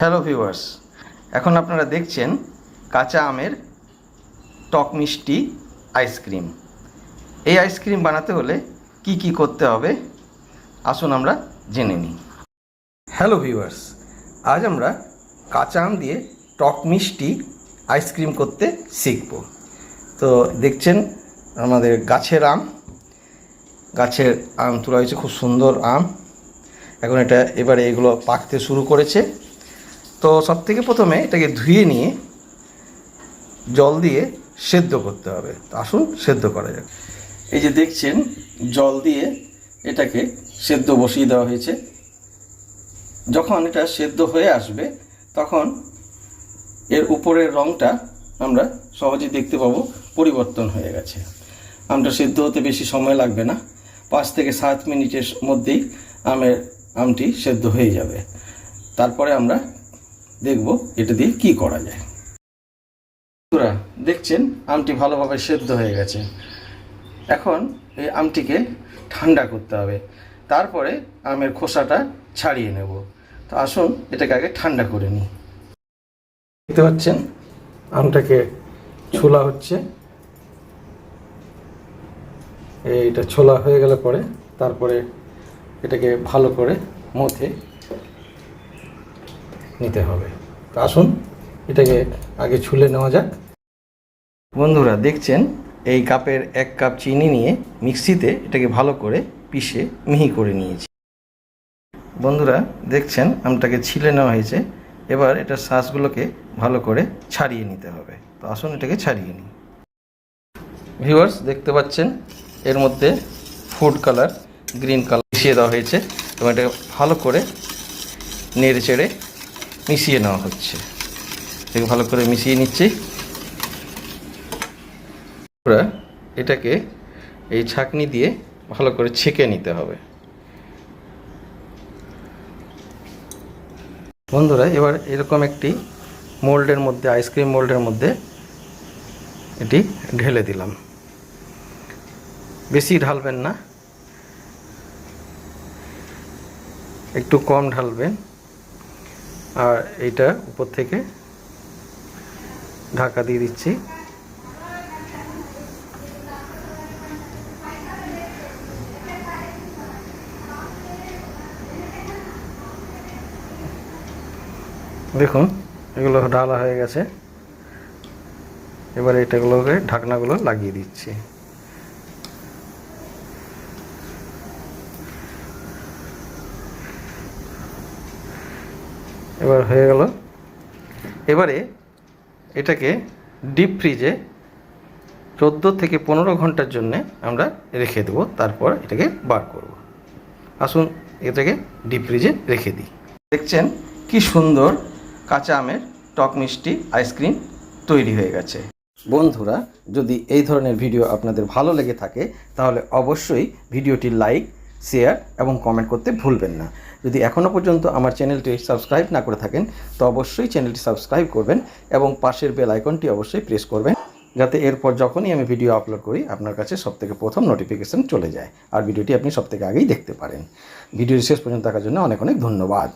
Hello viewers এখন আপনারা দেখছেন কাঁচা আমের টক মিষ্টি আইসক্রিম এই আইসক্রিম বানাতে হলে কি কি করতে হবে? আসুন আমরা জেনে নিই। হ্যালো ভিউয়ার্স আজ আমরা কাঁচা আম দিয়ে টক মিষ্টি আইসক্রিম করতে শিখব। তো দেখছেন আমাদের গাছের আম। গাছের আম তোলা হয়েছে, খুব সুন্দর আম। এখন এটা এবারে এগুলো পাকতে শুরু করেছে। তো সব থেকে প্রথমে এটাকে ধুয়ে নিয়ে জল দিয়ে সেদ্ধ করতে হবে। আসুন সেদ্ধ করা যাক। এই যে দেখছেন, জল দিয়ে এটাকে সেদ্ধ বসিয়ে দেওয়া হয়েছে। যখন এটা সেদ্ধ হয়ে আসবে, তখন এর উপরের রঙটা আমরা সহজে দেখতে পাবো, পরিবর্তন হয়ে গেছে। আমটা সেদ্ধ হতে বেশি সময় লাগবে না। পাঁচ থেকে সাত মিনিটের মধ্যেই আমের আমটি সেদ্ধ হয়ে যাবে। তারপরে আমরা দেখব এটা দিয়ে কি করা যায়। বন্ধুরা, দেখছেন? আমটি ভালোভাবে সেদ্ধ হয়ে গেছে। এখন এই আমটিকে ঠান্ডা করতে হবে। তারপরে আমের খোসাটা ছাড়িয়ে নেব। তো আসুন, এটাকে আগে ঠান্ডা করে নিই। দেখতে পাচ্ছেন? আমটাকে ছোলা হচ্ছে। এইটা ছোলা হয়ে গেলে পরে তারপরে এটাকে ভালো করে মথে নিতে হবে। তো আসুন, এটাকে আগে ছুলে নেওয়া যাক। বন্ধুরা, দেখছেন, এই কাপের এক কাপ চিনি নিয়ে মিক্সিতে এটাকে ভালো করে পিষে মিহি করে নিয়েছি। বন্ধুরা, দেখছেন, আমটাকে ছিলে নেওয়া হয়েছে। এবার এটার শ্বাসগুলোকে ভালো করে ছাড়িয়ে নিতে হবে। তো আসুন, এটাকে ছাড়িয়ে নিই। ভিউয়ার্স, দেখতে পাচ্ছেন, এর মধ্যে ফুড কালার, গ্রিন কালার মিশিয়ে দেওয়া হয়েছে এবং এটাকে ভালো করে নেড়ে চেড়ে মিশিয়ে নেওয়া হচ্ছে। এটাকে ভালো করে মিশিয়ে নিচ্ছি। এটাকে এই ছাকনি দিয়ে ভালো করে ছেঁকে নিতে হবে। বন্ধুরা, এবার এরকম একটি মোল্ডের মধ্যে আইসক্রিম মোল্ডের মধ্যে এটি ঢেলে দিলাম। বেশি ঢালবেন না। একটু কম ঢালবেন। আর এইটা উপর থেকে ঢাকা দিয়ে দিচ্ছি। দেখুন, এগুলো ঢালা হয়ে গেছে। এবার এটাগুলোকে ঢাকনাগুলো লাগিয়ে দিচ্ছি। এবার হয়ে গেল। এবারে এটাকে ডিপ ফ্রিজে চোদ্দ থেকে পনেরো ঘণ্টার জন্য আমরা রেখে দেবো, তারপর এটাকে বার করব। আসুন এটাকে ডিপ ফ্রিজে রেখে দিই। দেখছেন কি সুন্দর কাঁচা আমের টক মিষ্টি আইসক্রিম তৈরি হয়ে গেছে। বন্ধুরা, যদি এই ধরনের ভিডিও আপনাদের ভালো লেগে থাকে, তাহলে অবশ্যই ভিডিওটি লাইক শেয়ার এবং কমেন্ট করতে ভুলবেন না। যদি এখনও পর্যন্ত আমার চ্যানেলটি সাবস্ক্রাইব না করে থাকেন, তো অবশ্যই চ্যানেলটি সাবস্ক্রাইব করবেন এবং পাশের বেল আইকনটি অবশ্যই প্রেস করবেন, যাতে এরপর যখনই আমি ভিডিও আপলোড করি, আপনার কাছে সবথেকে প্রথম নোটিফিকেশান চলে যায়। আর ভিডিওটি আপনি সবথেকে আগেই দেখতে পারেন। ভিডিওটি শেষ পর্যন্ত থাকার জন্য অনেক অনেক ধন্যবাদ।